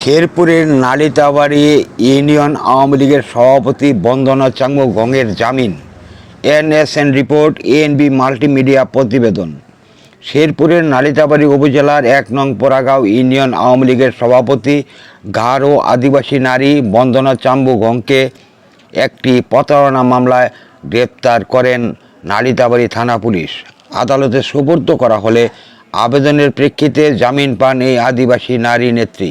শেরপুরের নালিতাবাড়ি ইউনিয়ন আওয়ামী লীগের সভাপতি বন্দনা চাঙ্গু গঙের জামিন। এনএসএন রিপোর্ট, এএনবি মাল্টিমিডিয়া প্রতিবেদন। শেরপুরের নালিতাবাড়ি উপজেলার এক নং পোড়াগাঁও ইউনিয়ন আওয়ামী লীগের সভাপতি গারো আদিবাসী নারী বন্দনা চাম্বু গংকে একটি প্রতারণা মামলায় গ্রেপ্তার করেন নালিতাবাড়ি থানা পুলিশ। আদালতে সুপর্দ করা হলে আবেদনের প্রেক্ষিতে জামিন পান এই আদিবাসী নারী নেত্রী।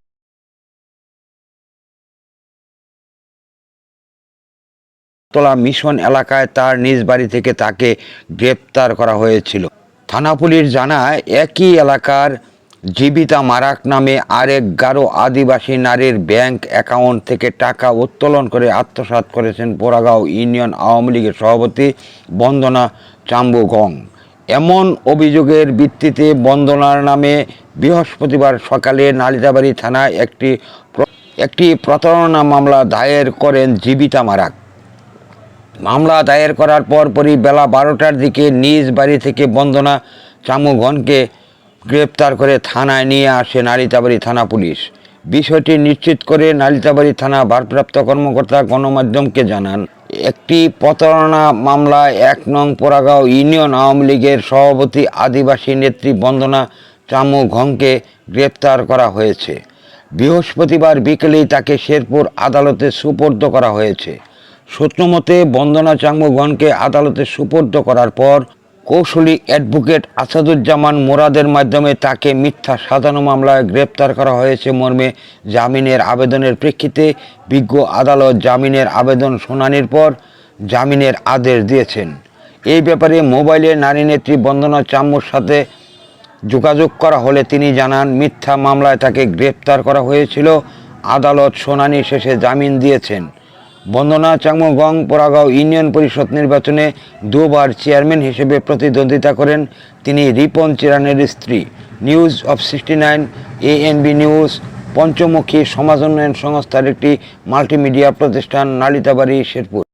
তোলা মিশন এলাকায় তার নিজ বাড়ি থেকে তাকে গ্রেপ্তার করা হয়েছিল। থানা পুলিশ জানায়, একই এলাকার জীবিতা মারাক নামে আরেক গারো আদিবাসী নারীর ব্যাংক অ্যাকাউন্ট থেকে টাকা উত্তোলন করে আত্মসাৎ করেছেন পোড়াগাঁও ইউনিয়ন আওয়ামী লীগের সভাপতি বন্দনা চাম্বু গং এমন অভিযোগের ভিত্তিতে বন্দনার নামে বৃহস্পতিবার সকালে নালিতাবাড়ি থানায় একটি একটি প্রতারণা মামলা দায়ের করেন জীবিতা মারাক। মামলা দায়ের করার পরপরই বেলা বারোটার দিকে নিজ বাড়ি থেকে বন্দনা চামুঘনকে গ্রেপ্তার করে থানায় নিয়ে আসে নালিতাবাড়ি থানা পুলিশ। বিষয়টি নিশ্চিত করে নালিতাবাড়ি থানা ভারপ্রাপ্ত কর্মকর্তা গণমাধ্যমকে জানান, একটি প্রতারণা মামলায় এক নং পোড়াগাঁও ইউনিয়ন আওয়ামী লীগের সভাপতি আদিবাসী নেত্রী বন্দনা চামু ঘংকে গ্রেপ্তার করা হয়েছে। বৃহস্পতিবার বিকেলেই তাকে শেরপুর আদালতে সুপর্দ করা হয়েছে। সূত্রমতে, বন্দনা চাঙ্গুগণকে আদালতে সুপর্দ করার পর, কৌশলী অ্যাডভোকেট আসাদুজ্জামান মোরাদের মাধ্যমে তাকে মিথ্যা সাজানো মামলায় গ্রেপ্তার করা হয়েছে মর্মে জামিনের আবেদনের প্রেক্ষিতে বিজ্ঞ আদালত জামিনের আবেদন শুনানির পর জামিনের আদেশ দিয়েছেন। এই ব্যাপারে মোবাইলে নারী নেত্রী বন্দনা চাম্মুর সাথে যোগাযোগ করা হলে তিনি জানান, মিথ্যা মামলায় তাকে গ্রেপ্তার করা হয়েছিল, আদালত শুনানি শেষে জামিন দিয়েছেন। বন্দনা চাংমগং পরাগাঁও ইউনিয়ন পরিষদ নির্বাচনে দুবার চেয়ারম্যান হিসেবে প্রতিদ্বন্দ্বিতা করেন তিনি রিপন চিরানের স্ত্রী। News of sixty nine, ANB news, পঞ্চমুখী সমাজ উন্নয়ন সংস্থার একটি মাল্টিমিডিয়া প্রতিষ্ঠান, নালিতাবাড়ি, শেরপুর।